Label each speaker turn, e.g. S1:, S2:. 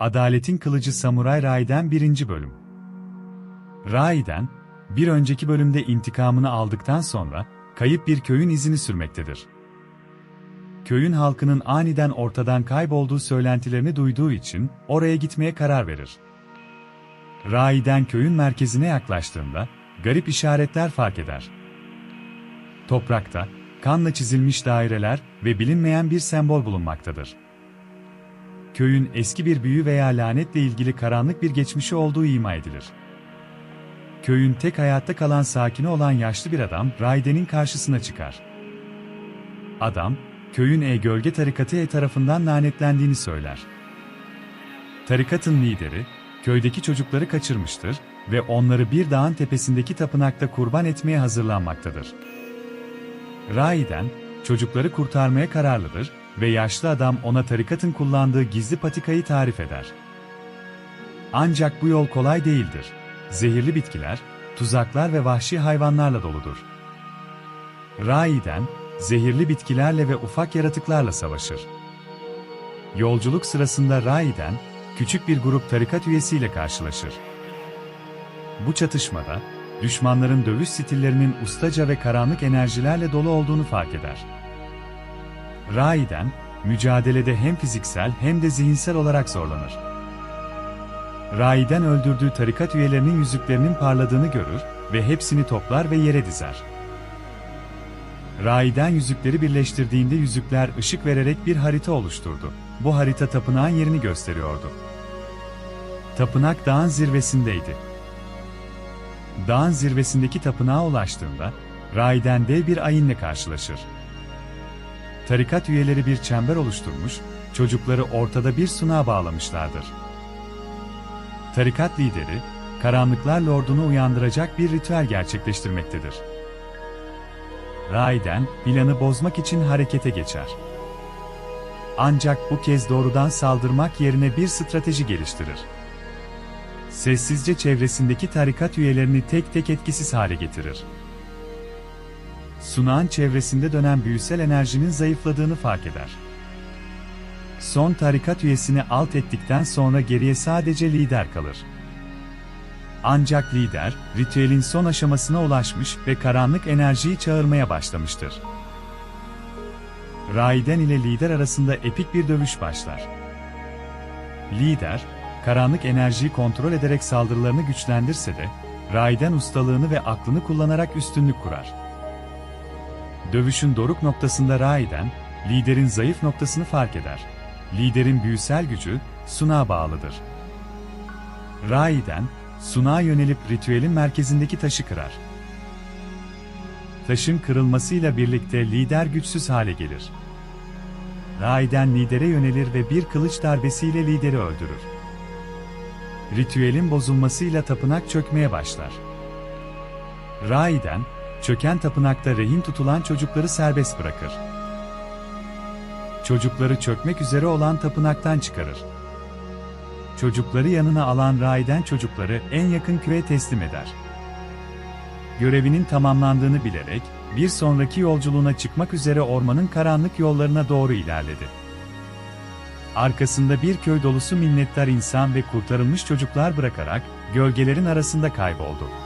S1: Adaletin Kılıcı Samuray Raiden 1. Bölüm Raiden, bir önceki bölümde intikamını aldıktan sonra, kayıp bir köyün izini sürmektedir. Köyün halkının aniden ortadan kaybolduğu söylentilerini duyduğu için, oraya gitmeye karar verir. Raiden köyün merkezine yaklaştığında, garip işaretler fark eder. Toprakta, kanla çizilmiş daireler ve bilinmeyen bir sembol bulunmaktadır köyün eski bir büyü veya lanetle ilgili karanlık bir geçmişi olduğu ima edilir. Köyün tek hayatta kalan sakini olan yaşlı bir adam Raiden'in karşısına çıkar. Adam, köyün E-Gölge Tarikatı E tarafından lanetlendiğini söyler. Tarikatın lideri, köydeki çocukları kaçırmıştır ve onları bir dağın tepesindeki tapınakta kurban etmeye hazırlanmaktadır. Raiden, çocukları kurtarmaya kararlıdır ve yaşlı adam ona tarikatın kullandığı gizli patikayı tarif eder. Ancak bu yol kolay değildir. Zehirli bitkiler, tuzaklar ve vahşi hayvanlarla doludur. Raiden, zehirli bitkilerle ve ufak yaratıklarla savaşır. Yolculuk sırasında Raiden, küçük bir grup tarikat üyesiyle karşılaşır. Bu çatışmada, düşmanların dövüş stillerinin ustaca ve karanlık enerjilerle dolu olduğunu fark eder. Raiden, mücadelede hem fiziksel hem de zihinsel olarak zorlanır. Raiden öldürdüğü tarikat üyelerinin yüzüklerinin parladığını görür ve hepsini toplar ve yere dizer. Raiden yüzükleri birleştirdiğinde yüzükler ışık vererek bir harita oluşturdu. Bu harita tapınağın yerini gösteriyordu. Tapınak dağın zirvesindeydi. Dağın zirvesindeki tapınağa ulaştığında, Raiden dev bir ayinle karşılaşır. Tarikat üyeleri bir çember oluşturmuş, çocukları ortada bir sunağa bağlamışlardır. Tarikat lideri, karanlıklar lordunu uyandıracak bir ritüel gerçekleştirmektedir. Raiden, planı bozmak için harekete geçer. Ancak bu kez doğrudan saldırmak yerine bir strateji geliştirir. Sessizce çevresindeki tarikat üyelerini tek tek etkisiz hale getirir. Sunağın çevresinde dönen büyüsel enerjinin zayıfladığını fark eder. Son tarikat üyesini alt ettikten sonra geriye sadece lider kalır. Ancak lider, ritüelin son aşamasına ulaşmış ve karanlık enerjiyi çağırmaya başlamıştır. Raiden ile lider arasında epik bir dövüş başlar. Lider, karanlık enerjiyi kontrol ederek saldırılarını güçlendirse de, Raiden ustalığını ve aklını kullanarak üstünlük kurar. Dövüşün doruk noktasında Raiden, liderin zayıf noktasını fark eder. Liderin büyüsel gücü, sunağa bağlıdır. Raiden, sunağa yönelip ritüelin merkezindeki taşı kırar. Taşın kırılmasıyla birlikte lider güçsüz hale gelir. Raiden lidere yönelir ve bir kılıç darbesiyle lideri öldürür. Ritüelin bozulmasıyla tapınak çökmeye başlar. Raiden, çöken tapınakta rehin tutulan çocukları serbest bırakır. Çocukları çökmek üzere olan tapınaktan çıkarır. Çocukları yanına alan Raiden çocukları en yakın köye teslim eder. Görevinin tamamlandığını bilerek, bir sonraki yolculuğuna çıkmak üzere ormanın karanlık yollarına doğru ilerledi. Arkasında bir köy dolusu minnettar insan ve kurtarılmış çocuklar bırakarak, gölgelerin arasında kayboldu.